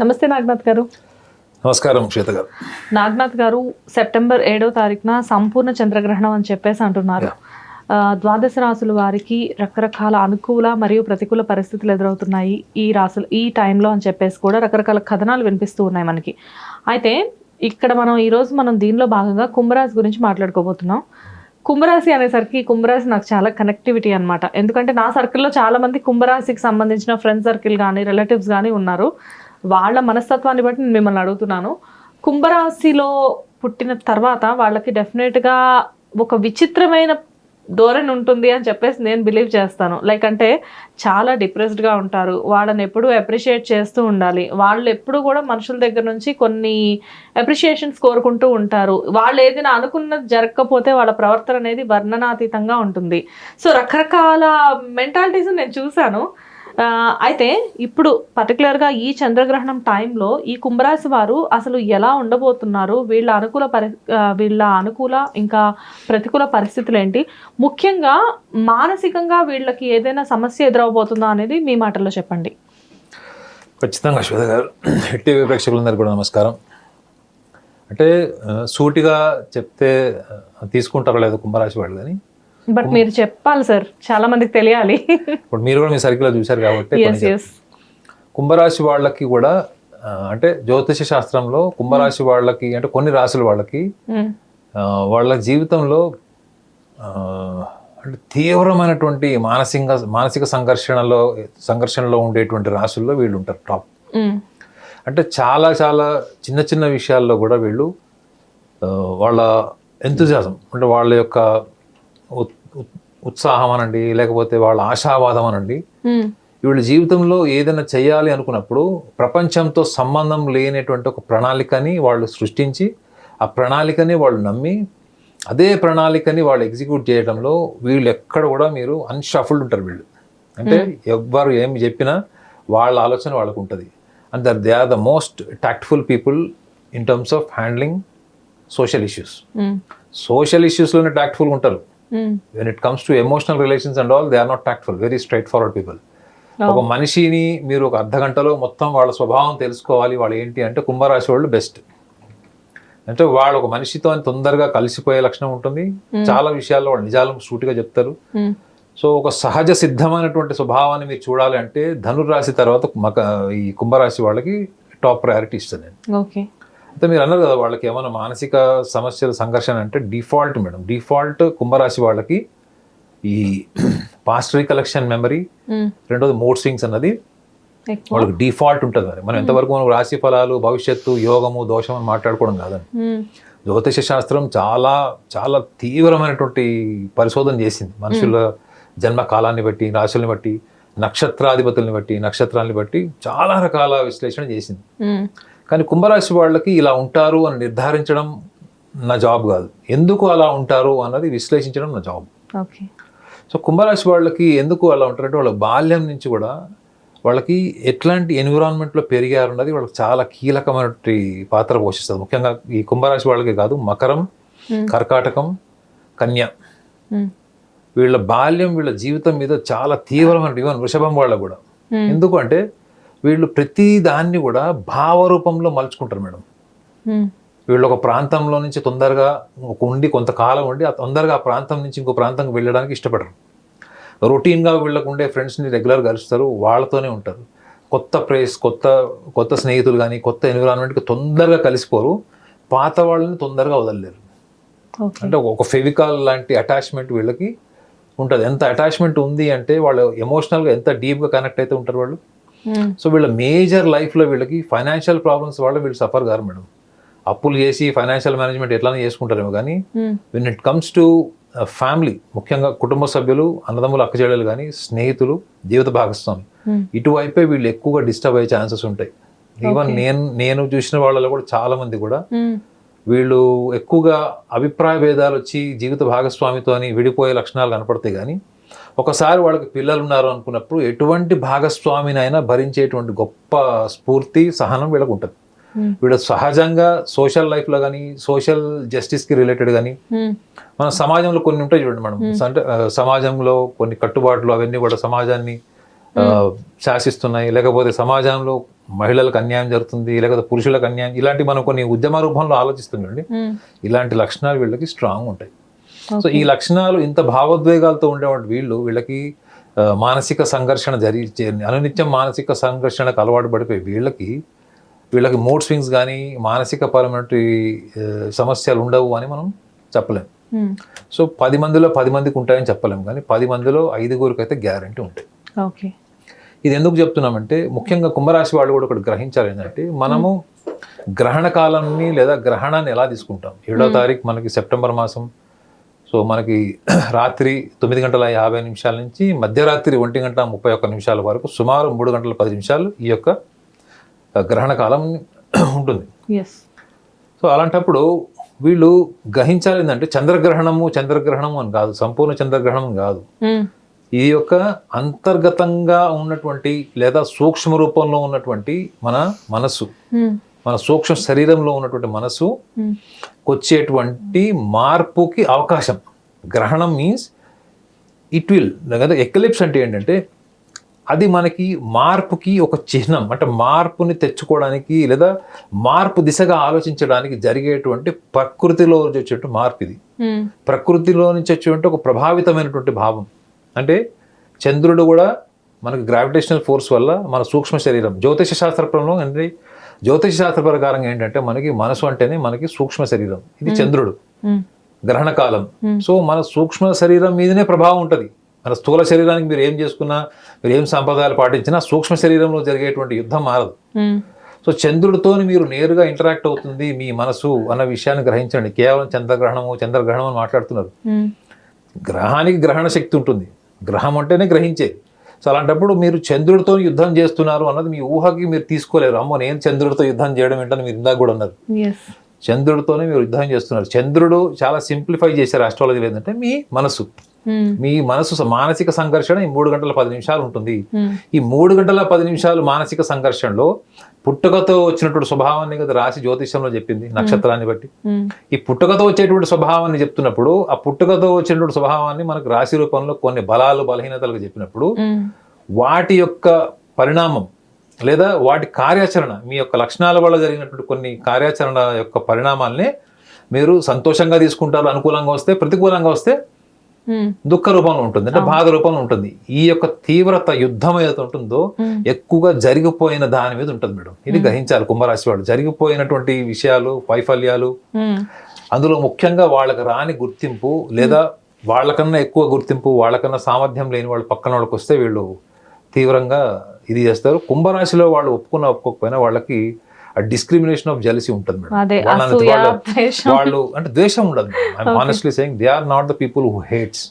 నమస్తే నాగనాథ్ గారు. నమస్కారం శ్వేత గారు. నాగనాథ్ గారు సెప్టెంబర్ ఏడో తారీఖున సంపూర్ణ చంద్రగ్రహణం అని చెప్పేసి అంటున్నారు. ద్వాదశ రాసుల వారికి రకరకాల అనుకూల మరియు ప్రతికూల పరిస్థితులు ఎదురవుతున్నాయి ఈ రాసులు ఈ టైంలో అని చెప్పేసి కూడా రకరకాల కథనాలు వినిపిస్తూ ఉన్నాయి మనకి. అయితే ఇక్కడ మనం ఈరోజు మనం దీనిలో భాగంగా కుంభరాశి గురించి మాట్లాడుకోబోతున్నాం. కుంభరాశి అనేసరికి కుంభరాశి నాకు చాలా కనెక్టివిటీ అన్నమాట. ఎందుకంటే నా సర్కిల్లో చాలా మంది కుంభరాశికి సంబంధించిన ఫ్రెండ్ సర్కిల్ కానీ రిలేటివ్స్ కానీ ఉన్నారు. వాళ్ళ మనస్తత్వాన్ని బట్టి నేను మిమ్మల్ని అడుగుతున్నాను. కుంభరాశిలో పుట్టిన తర్వాత వాళ్ళకి డెఫినెట్గా ఒక విచిత్రమైన ధోరణి ఉంటుంది అని చెప్పేసి నేను బిలీవ్ చేస్తాను. లైక్ అంటే చాలా డిప్రెస్డ్గా ఉంటారు. వాళ్ళని ఎప్పుడూ అప్రిషియేట్ చేస్తూ ఉండాలి. వాళ్ళు ఎప్పుడూ కూడా మనుషుల దగ్గర నుంచి కొన్ని అప్రిషియేషన్స్ కోరుకుంటూ ఉంటారు. వాళ్ళు ఏదైనా అనుకున్నది జరగకపోతే వాళ్ళ ప్రవర్తన అనేది వర్ణనాతీతంగా ఉంటుంది. సో రకరకాల మెంటాలిటీస్ నేను చూశాను. అయితే ఇప్పుడు పర్టికులర్గా ఈ చంద్రగ్రహణం టైంలో ఈ కుంభరాశి వారు అసలు ఎలా ఉండబోతున్నారు? వీళ్ళ అనుకూల పరి వీళ్ళ అనుకూల ఇంకా ప్రతికూల పరిస్థితులు ఏంటి? ముఖ్యంగా మానసికంగా వీళ్ళకి ఏదైనా సమస్య ఎదురవబోతుందా అనేది మీ మాటల్లో చెప్పండి. ఖచ్చితంగా శ్వేత గారు టీవీ ప్రేక్షకులందరికీ కూడా నమస్కారం. అంటే సూటిగా చెప్తే తీసుకుంటారో లేదో కుంభరాశి వాళ్ళు కానీ బట్ మీరు చెప్పాలి సార్. చాలా మందికి తెలియాలి. ఇప్పుడు మీరు కూడా మీ సర్కిల్లో చూశారు కాబట్టి కుంభరాశి వాళ్ళకి కూడా అంటే జ్యోతిష శాస్త్రంలో కుంభరాశి వాళ్ళకి అంటే కొన్ని రాశుల వాళ్ళకి ఆ, వాళ్ళ జీవితంలో అంటే తీవ్రమైనటువంటి మానసిక మానసిక సంఘర్షణలో సంఘర్షణలో ఉండేటువంటి రాశుల్లో వీళ్ళు ఉంటారు టాప్. అంటే చాలా చాలా చిన్న చిన్న విషయాల్లో కూడా వీళ్ళు వాళ్ళ ఎంతుజాజం అంటే వాళ్ళ యొక్క ఉత్సాహం అనండి లేకపోతే వాళ్ళ ఆశావాదం అనండి వీళ్ళ జీవితంలో ఏదైనా చేయాలి అనుకున్నప్పుడు ప్రపంచంతో సంబంధం లేనటువంటి ఒక ప్రణాళికని వాళ్ళు సృష్టించి ఆ ప్రణాళికని వాళ్ళు నమ్మి అదే ప్రణాళికని వాళ్ళు ఎగ్జిక్యూట్ చేయడంలో వీళ్ళు ఎక్కడ కూడా మీరు అన్షఫుల్డ్ ఉంటారు వీళ్ళు. అంటే ఎవ్వరు ఏమి చెప్పినా వాళ్ళ ఆలోచన వాళ్ళకు ఉంటుంది. And there they are the most tactful people in terms of handling social issues. Social ఇష్యూస్లోనే టాక్ట్ఫుల్గా ఉంటారు. When it comes to emotional relations and all they are not tactful very straightforward people ఒక మనిషిని మీరు ఒక అర్ధ గంటలో మొత్తం వాళ్ళ స్వభావం తెలుసుకోవాలి వాళ్ళు ఏంటి అంటే కుంభరాశి వాళ్ళు బెస్ట్ అంటే వాళ్ళు ఒక మనిషితో తొందరగా కలిసిపోయే లక్షణం ఉంటుంది. చాలా విషయాల్లో వాళ్ళు నిజాలు సూటిగా చెప్తారు. సో ఒక సహజ సిద్ధమైనటువంటి స్వభావాన్ని మీరు చూడాలి అంటే ధనుర్రాశి తర్వాత ఈ కుంభరాశి వాళ్ళకి టాప్ ప్రయారిటీ ఇస్తాను నేను. ఓకే అయితే మీరు అన్నారు కదా వాళ్ళకి ఏమైనా మానసిక సమస్యల సంఘర్షణ అంటే డిఫాల్ట్ మేడం. డిఫాల్ట్ కుంభరాశి వాళ్ళకి ఈ పాస్ట్ రీకలెక్షన్ మెమరీ రెండోది మూడ్ స్వింగ్స్ అన్నది వాళ్ళకి డిఫాల్ట్ ఉంటుంది మరి మనం ఎంతవరకు మనం రాశి ఫలాలు భవిష్యత్తు యోగము దోషం అని మాట్లాడుకోవడం కాదండి జ్యోతిష శాస్త్రం చాలా చాలా తీవ్రమైనటువంటి పరిశోధన చేసింది. మనుషుల జన్మ కాలాన్ని బట్టి రాశుల్ని బట్టి నక్షత్రాధిపతుల్ని బట్టి నక్షత్రాన్ని బట్టి చాలా రకాల విశ్లేషణ చేసింది. కానీ కుంభరాశి వాళ్ళకి ఇలా ఉంటారు అని నిర్ధారించడం నా జాబ్ కాదు. ఎందుకు అలా ఉంటారు అన్నది విశ్లేషించడం నా జాబ్. ఓకే. సో కుంభరాశి వాళ్ళకి ఎందుకు అలా ఉంటారంటే వాళ్ళ బాల్యం నుంచి కూడా వాళ్ళకి ఎట్లాంటి ఎన్విరాన్మెంట్లో పెరిగారు అన్నది వాళ్ళకి చాలా కీలకమైనటువంటి పాత్ర పోషిస్తుంది. ముఖ్యంగా ఈ కుంభరాశి వాళ్ళకి కాదు మకరం కర్కాటకం కన్య. వీళ్ళ బాల్యం వీళ్ళ జీవితం మీద చాలా తీవ్రమైన ఈవెన్ వృషభం వాళ్ళ కూడా. ఎందుకు అంటే వీళ్ళు ప్రతి దాన్ని కూడా భావరూపంలో మలుచుకుంటారు మేడం. వీళ్ళు ఒక ప్రాంతంలో నుంచి తొందరగా ఒక ఉండి కొంతకాలం ఉండి ఆ తొందరగా ఆ ప్రాంతం నుంచి ఇంకో ప్రాంతంకి వెళ్ళడానికి ఇష్టపడరు. రొటీన్గా వీళ్ళకు ఉండే ఫ్రెండ్స్ని రెగ్యులర్ కలుస్తారు వాళ్ళతోనే ఉంటారు. కొత్త ప్లేస్ కొత్త కొత్త స్నేహితులు కానీ కొత్త ఎన్విరాన్మెంట్కి తొందరగా కలిసిపోరు పాత వాళ్ళని తొందరగా వదలలేరు. అంటే ఒక ఫెవికాల్ లాంటి అటాచ్మెంట్ వీళ్ళకి ఉంటుంది. ఎంత అటాచ్మెంట్ ఉంది అంటే వాళ్ళు ఎమోషనల్గా ఎంత డీప్గా కనెక్ట్ అయితే ఉంటారు వాళ్ళు? సో వీళ్ళ మేజర్ లైఫ్లో వీళ్ళకి ఫైనాన్షియల్ ప్రాబ్లమ్స్ వల్ల వీళ్ళు సఫర్ కారు మేడం. అప్పులు చేసి ఫైనాన్షియల్ మేనేజ్మెంట్ ఎట్లానే చేసుకుంటారేమో కానీ when it comes to family ముఖ్యంగా కుటుంబ సభ్యులు అన్నదమ్ములు అక్కచెల్లెలు కానీ స్నేహితులు జీవిత భాగస్వామి ఇటువైపే వీళ్ళు ఎక్కువగా డిస్టర్బ్ అయ్యే ఛాన్సెస్ ఉంటాయి. ఈవెన్ నేను నేను చూసిన వాళ్ళలో కూడా చాలా మంది కూడా వీళ్ళు ఎక్కువగా అభిప్రాయ భేదాలు వచ్చి జీవిత భాగస్వామితోని విడిపోయే లక్షణాలు కనపడతాయి కానీ ఒకసారి వాళ్ళకి పిల్లలు ఉన్నారు అనుకున్నప్పుడు ఎటువంటి భాగస్వామినైనా భరించేటువంటి గొప్ప స్ఫూర్తి సహనం వీళ్ళకు ఉంటుంది. వీళ్ళు సహజంగా సోషల్ లైఫ్లో కానీ సోషల్ జస్టిస్కి రిలేటెడ్ కానీ మన సమాజంలో కొన్ని ఉంటాయి చూడండి మనం అంటే సమాజంలో కొన్ని కట్టుబాట్లు అవన్నీ కూడా సమాజాన్ని శాసిస్తున్నాయి. లేకపోతే సమాజంలో మహిళలకు అన్యాయం జరుగుతుంది లేకపోతే పురుషులకు అన్యాయం ఇలాంటి మనం కొన్ని ఉద్యమ రూపంలో ఆలోచిస్తుండండి మ్మ్. ఇలాంటి లక్షణాలు వీళ్ళకి స్ట్రాంగ్ ఉంటాయి. సో ఈ లక్షణాలు ఇంత భావోద్వేగాలతో ఉండేవాడు వీళ్ళు వీళ్ళకి మానసిక సంఘర్షణ జరిగి చే- అనునిత్యం మానసిక సంఘర్షణకు అలవాటు పడిపోయి వీళ్ళకి వీళ్ళకి మూడ్ స్వింగ్స్ కానీ మానసిక పరమైన సమస్యలు ఉండవు అని మనం చెప్పలేం. మ్మ్. సో పది మందిలో పది మందికి ఉంటాయని చెప్పలేం కానీ పది మందిలో ఐదుగురికి అయితే గ్యారంటీ ఉంటాయి. ఓకే ఇది ఎందుకు చెప్తున్నామంటే ముఖ్యంగా కుంభరాశి వాళ్ళు కూడా ఒకటి గ్రహించాలి ఏంటంటే మనము గ్రహణ కాలాన్ని లేదా గ్రహణాన్ని ఎలా తీసుకుంటాం? ఏడో తారీఖు మనకి సెప్టెంబర్ మాసం. సో మనకి రాత్రి తొమ్మిది గంటల యాభై నిమిషాల నుంచి మధ్యరాత్రి ఒంటి గంట ముప్పై ఒక్క నిమిషాల వరకు సుమారు మూడు గంటల పది నిమిషాలు ఈ యొక్క గ్రహణ కాలం ఉంటుంది సో అలాంటప్పుడు వీళ్ళు గ్రహించాలి ఏంటంటే చంద్రగ్రహణము చంద్రగ్రహణము అని కాదు సంపూర్ణ చంద్రగ్రహణం కాదు మ్మ్. ఈ యొక్క అంతర్గతంగా ఉన్నటువంటి లేదా సూక్ష్మ రూపంలో ఉన్నటువంటి మన మనస్సు మ్మ్. మన సూక్ష్మ శరీరంలో ఉన్నటువంటి మనస్సు మ్మ్. వచ్చేటువంటి మార్పుకి అవకాశం గ్రహణం మీన్స్ ఇట్ విల్ లేదా ఎక్లిప్స్ అంటే ఏంటంటే అది మనకి మార్పుకి ఒక చిహ్నం అంటే మార్పుని తెచ్చుకోవడానికి లేదా మార్పు దిశగా ఆలోచించడానికి జరిగేటువంటి ప్రకృతిలో వచ్చేటువంటి మార్పు ఇది మ్మ్. ప్రకృతిలో నుంచి వచ్చేటువంటి ఒక ప్రభావితమైనటువంటి భావం అంటే చంద్రుడు కూడా మనకి గ్రావిటేషనల్ ఫోర్స్ వల్ల మన సూక్ష్మ శరీరం జ్యోతిష శాస్త్రంలో అంటే జ్యోతిష శాస్త్ర ప్రకారం ఏంటంటే మనకి మనసు అంటేనే మనకి సూక్ష్మ శరీరం. ఇది చంద్రుడు. గ్రహణ కాలం. సో మన సూక్ష్మ శరీరం మీదనే ప్రభావం ఉంటుంది. మన స్థూల శరీరానికి మీరు ఏం చేసుకున్నా మీరు ఏం సంప్రదాయాలు పాటించినా సూక్ష్మ శరీరంలో జరిగేటువంటి యుద్ధం మారదు. సో చంద్రుడితో మీరు నేరుగా ఇంటరాక్ట్ అవుతుంది మీ మనసు అన్న విషయాన్ని గ్రహించండి. కేవలం చంద్రగ్రహణము చంద్రగ్రహణం అని మాట్లాడుతున్నారు. గ్రహానికి గ్రహణ శక్తి ఉంటుంది. గ్రహం అంటేనే గ్రహించేది సో అలాంటప్పుడు మీరు చంద్రుడితో యుద్ధం చేస్తున్నారు అన్నది మీ ఊహకి మీరు తీసుకోలేరు. అమ్మో నేను చంద్రుడితో యుద్ధం చేయడం ఏంటని మీరు ఇందాక కూడా అన్నారు. ఎస్ చంద్రుడితోనే మీరు యుద్ధం చేస్తున్నారు. చంద్రుడు చాలా సింప్లిఫై చేశారు ఆస్ట్రాలజీ ఏంటంటే మీ మనసు. మ్మ్. మీ మనసు మానసిక సంఘర్షణ ఈ మూడు గంటల పది నిమిషాలు ఉంటుంది. మ్మ్. ఈ మూడు గంటల పది నిమిషాలు మానసిక సంఘర్షణలో పుట్టుకతో వచ్చినటువంటి స్వభావాన్ని కదా రాసి జ్యోతిష్యంలో చెప్పింది నక్షత్రాన్ని బట్టి. ఈ పుట్టుకతో వచ్చేటువంటి స్వభావాన్ని చెప్తున్నప్పుడు ఆ పుట్టుకతో వచ్చేటువంటి స్వభావాన్ని మనకు రాశి రూపంలో కొన్ని బలాలు బలహీనతలకు చెప్పినప్పుడు. వాటి యొక్క పరిణామం లేదా వాటి కార్యాచరణ మీ యొక్క లక్షణాల వల్ల జరిగినటువంటి కొన్ని కార్యాచరణ యొక్క పరిణామాల్ని మీరు సంతోషంగా తీసుకుంటారు అనుకూలంగా వస్తే ప్రతికూలంగా వస్తే. దుఃఖ రూపంలో ఉంటుంది. అంటే బాధ రూపంలో ఉంటుంది. ఈ యొక్క తీవ్రత యుద్ధం ఏదైతే ఉంటుందో. ఎక్కువగా జరిగిపోయిన దాని మీద ఉంటుంది మేడం. ఇది గ్రహించాలి కుంభరాశి వాళ్ళు. జరిగిపోయినటువంటి విషయాలు వైఫల్యాలు. అందులో ముఖ్యంగా వాళ్ళకి రాని గుర్తింపు లేదా వాళ్ళకన్నా ఎక్కువ గుర్తింపు వాళ్ళకన్నా సామర్థ్యం లేని వాళ్ళు పక్కన వాళ్ళకి వస్తే వీళ్ళు తీవ్రంగా ఇది చేస్తారు. కుంభరాశిలో వాళ్ళు ఒప్పుకున్న ఒప్పుకోకపోయినా వాళ్ళకి ఆ డిస్క్రిమినేషన్ ఆఫ్ జెలసీ ఉంటుంది మేడం. వాళ్ళ- అంటే ద్వేషం ఉండదు honestly saying they are not the people who hates.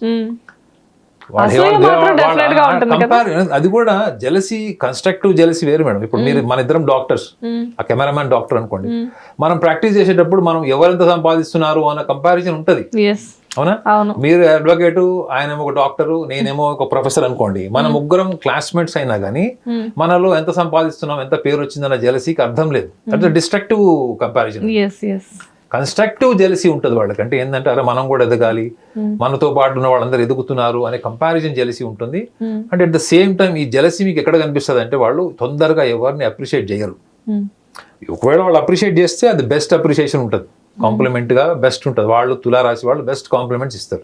అది కూడా జెలసీ కన్స్ట్రక్టివ్ జెలసీ వేరు మేడం. ఇప్పుడు మీరు మన ఇద్దరం డాక్టర్స్ మ్మ్. ఆ కెమెరామ్యాన్ డాక్టర్ అనుకోండి. మ్మ్. మనం ప్రాక్టీస్ చేసేటప్పుడు మనం ఎవరెంత సంపాదిస్తున్నారు అన్న కంపారిజన్ ఉంటది. అవునా? మీరు అడ్వకేట్ ఆయన ఒక డాక్టరు నేనేమో ఒక ప్రొఫెసర్ అనుకోండి. మన ముగ్గురం క్లాస్మేట్స్ అయినా కానీ. మనలో ఎంత సంపాదిస్తున్నాం ఎంత పేరు వచ్చిందన్న జెలసీకి అర్థం లేదు. అంటే డిస్ట్రక్టివ్ కంపారిజన్ కన్స్ట్రక్టివ్ జెలసీ ఉంటుంది వాళ్ళకి అంటే ఏంటంటే అరే మనం కూడా ఎదగాలి. మనతో పాటు ఉన్న వాళ్ళందరూ ఎదుగుతున్నారు అనే కంపారిజన్ జెలసీ ఉంటుంది. And at the same time ఈ జెలసీ మీకు ఎక్కడ కనిపిస్తుంది అంటే వాళ్ళు తొందరగా ఎవరిని అప్రిషియేట్ చేయరు. ఒకవేళ వాళ్ళు అప్రిషియేట్ చేస్తే అది బెస్ట్ అప్రిషియేషన్ ఉంటుంది. కాంప్లిమెంట్గా బెస్ట్ ఉంటుంది. వాళ్ళు తులారాశి వాళ్ళు బెస్ట్ కాంప్లిమెంట్స్ ఇస్తారు.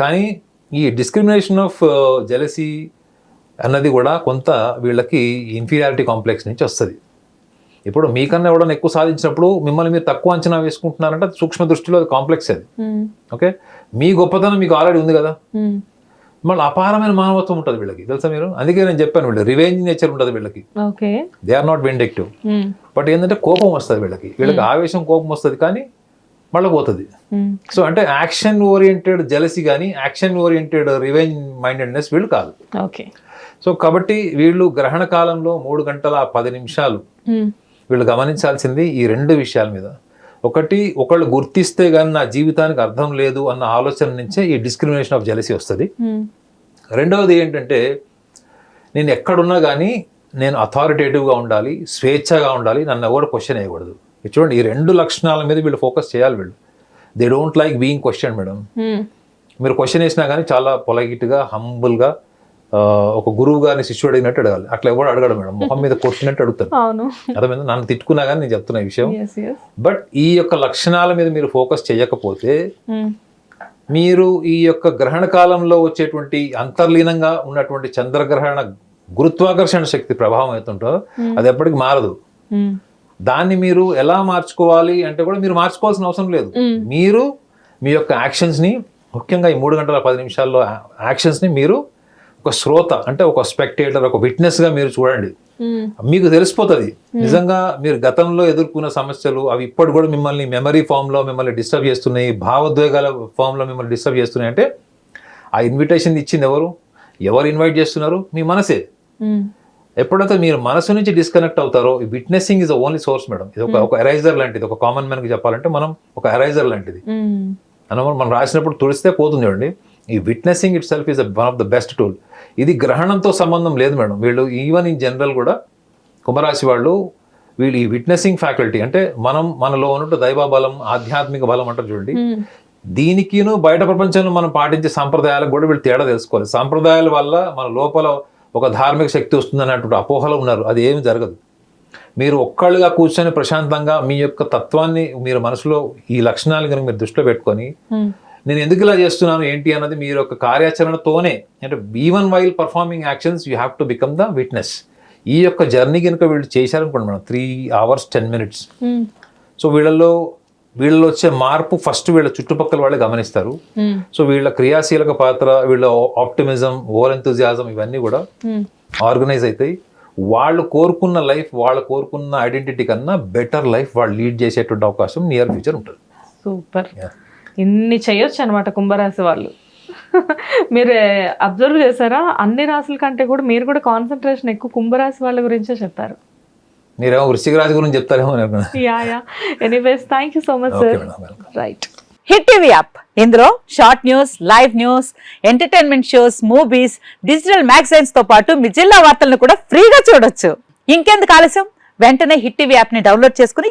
కానీ ఈ డిస్క్రిమినేషన్ ఆఫ్ జెలసీ అన్నది కూడా కొంత వీళ్ళకి ఇన్ఫీరియారిటీ కాంప్లెక్స్ నుంచి వస్తుంది. ఇప్పుడు మీకన్నా ఎవడన్నా ఎక్కువ సాధించినప్పుడు మిమ్మల్ని మీరు తక్కువ అంచనా వేసుకుంటున్నారంటే సూక్ష్మ దృష్టిలో అది కాంప్లెక్స్ అది. ఓకే? మీ గొప్పతనం మీకు ఆల్రెడీ ఉంది కదా. మళ్ళీ అపారమైన మానవత్వం ఉంటుంది వీళ్ళకి. తెలుసా మీరు? అందుకే నేను చెప్పాను వీళ్ళు. రివెంజ్ నేచర్ ఉంటుంది వీళ్ళకి. Okay. They are not vindictive. But ఏంటంటే కోపం వస్తుంది వీళ్ళకి. వీళ్ళకి ఆవేశం కోపం వస్తుంది కానీ మళ్ళీ పోతుంది. సో అంటే యాక్షన్ ఓరియంటెడ్ జెలసీ కానీ యాక్షన్ ఓరియంటెడ్ రివెంజ్ మైండెడ్నెస్ వీళ్ళు కాదు. ఓకే. సో కాబట్టి వీళ్ళు గ్రహణ కాలంలో మూడు గంటల పది నిమిషాలు మ్మ్. వీళ్ళు గమనించాల్సింది ఈ రెండు విషయాల మీద. ఒకటి ఒకళ్ళు గుర్తిస్తే కానీ నా జీవితానికి అర్థం లేదు అన్న ఆలోచన నుంచే ఈ డిస్క్రిమినేషన్ ఆఫ్ జెలసీ వస్తుంది. రెండవది ఏంటంటే నేను ఎక్కడున్నా కానీ నేను అథారిటేటివ్గా ఉండాలి స్వేచ్ఛగా ఉండాలి నన్ను ఎవరు క్వశ్చన్ వేయకూడదు చూడండి ఈ రెండు లక్షణాల మీద వీళ్ళు ఫోకస్ చేయాలి వీళ్ళు they don't like being question madam. మీరు క్వశ్చన్ వేసినా కానీ చాలా పొలగిట్గా హంబుల్గా ఒక గురువు గారిని శిష్యుడు అడిగినట్టు అడగాలి. అట్లా ఎవరు అడగడు మేడం. మొహం మీద కొట్టినట్టు అడుగుతారు. అవును. అర్థమైంది? నన్ను తిట్టుకున్నా కానీ నేను చెప్తున్నా ఈ విషయం. బట్ ఈ యొక్క లక్షణాల మీద మీరు ఫోకస్ చేయకపోతే మీరు ఈ యొక్క గ్రహణ కాలంలో వచ్చేటువంటి అంతర్లీనంగా ఉన్నటువంటి చంద్రగ్రహణ గురుత్వాకర్షణ శక్తి ప్రభావం అవుతుంటో అది ఎప్పటికి మారదు. దాన్ని మీరు ఎలా మార్చుకోవాలి అంటే కూడా మీరు మార్చుకోవాల్సిన అవసరం లేదు. మీరు మీ యొక్క యాక్షన్స్ని ముఖ్యంగా ఈ మూడు గంటల పది నిమిషాల్లో యాక్షన్స్ని మీరు ఒక శ్రోత అంటే ఒక స్పెక్టేటర్ ఒక విట్నెస్గా మీరు చూడండి. మీకు తెలిసిపోతుంది. నిజంగా మీరు గతంలో ఎదుర్కొన్న సమస్యలు అవి ఇప్పటి కూడా మిమ్మల్ని మెమరీ ఫామ్లో మిమ్మల్ని డిస్టర్బ్ చేస్తున్నాయి భావోద్వేగాల ఫామ్లో మిమ్మల్ని డిస్టర్బ్ చేస్తున్నాయి. అంటే ఆ ఇన్విటేషన్ ఇచ్చింది ఎవరు? ఎవరు ఇన్వైట్ చేస్తున్నారు? మీ మనసే. ఎప్పుడైతే మీరు మనసు నుంచి డిస్కనెక్ట్ అవుతారో witnessing is only source madam ఇది ఒక ఒక ఎరైజర్ లాంటిది. ఒక కామన్ మ్యాన్కి చెప్పాలంటే మనం ఒక ఎరైజర్ లాంటిది. అన్నమాట మనం రాసినప్పుడు తుడిస్తే పోతుంది చూడండి. ఈ witnessing itself is one of the best tool ఇది గ్రహణంతో సంబంధం లేదు మేడం. వీళ్ళు ఈవెన్ ఇన్ జనరల్ కూడా కుంభరాశి వాళ్ళు వీళ్ళు ఈ విట్నెసింగ్ ఫ్యాకల్టీ అంటే మనం మనలో ఉన్నట్టు దైవ బలం ఆధ్యాత్మిక బలం అంటారు చూడండి. దీనికిను బయట ప్రపంచంలో మనం పాటించే సాంప్రదాయాలకు కూడా వీళ్ళు తేడా తెలుసుకోవాలి. సాంప్రదాయాల వల్ల మన లోపల ఒక ధార్మిక శక్తి వస్తుంది అన్నటువంటి అపోహలు ఉన్నారు. అది ఏమి జరగదు. మీరు ఒక్కళ్ళుగా కూర్చొని ప్రశాంతంగా మీ యొక్క తత్వాన్ని మీరు మనసులో ఈ లక్షణాలు కనుక మీరు దృష్టిలో పెట్టుకొని నేను ఎందుకు ఇలా చేస్తున్నాను ఏంటి అన్నది మీరు ఒక కార్యాచరణతోనే అంటే even while performing actions you have to become the witness ఈ యొక్క జర్నీ కనుక వీళ్ళు చేశారనుకోండి madam three hours ten minutes so వీళ్ళలో వీళ్ళలో వచ్చే మార్పు ఫస్ట్ వీళ్ళ చుట్టుపక్కల వాళ్ళే గమనిస్తారు. సో వీళ్ళ క్రియాశీలక పాత్ర వీళ్ళ ఆప్టిమిజం ఓవర్ ఎంతూజియాజం ఇవన్నీ కూడా ఆర్గనైజ్ అవుతాయి వాళ్ళు కోరుకున్న లైఫ్ వాళ్ళు కోరుకున్న ఐడెంటిటీ కన్నా బెటర్ లైఫ్ వాళ్ళు లీడ్ చేసేటువంటి అవకాశం నియర్ ఫ్యూచర్ ఉంటుంది. సూపర్. ఇన్ని చేయొచ్చు అనమాట కుంభరాశి వాళ్ళు. మీరు అబ్జర్వ్ చేశారా? అన్ని రాశుల కంటే కూడా మీరు కూడా కాన్సన్ట్రేషన్ ఎక్కువ కుంభరాశి వాళ్ళ గురించే చెప్పారు. మీరేమో వృశ్చిక రాశి గురించి చెప్తారేమో yeah yeah. Anyways thank you so much sir right Hit TV app ఇందులో short news live news entertainment shows movies digital మ్యాగజైన్స్తో పాటు మీ జిల్లా వార్తలను కూడా ఫ్రీగా చూడొచ్చు. ఇంకెందుకు ఆలస్యం? వెంటనే హిట్ టీవీ యాప్ని డౌన్లోడ్ చేసుకుని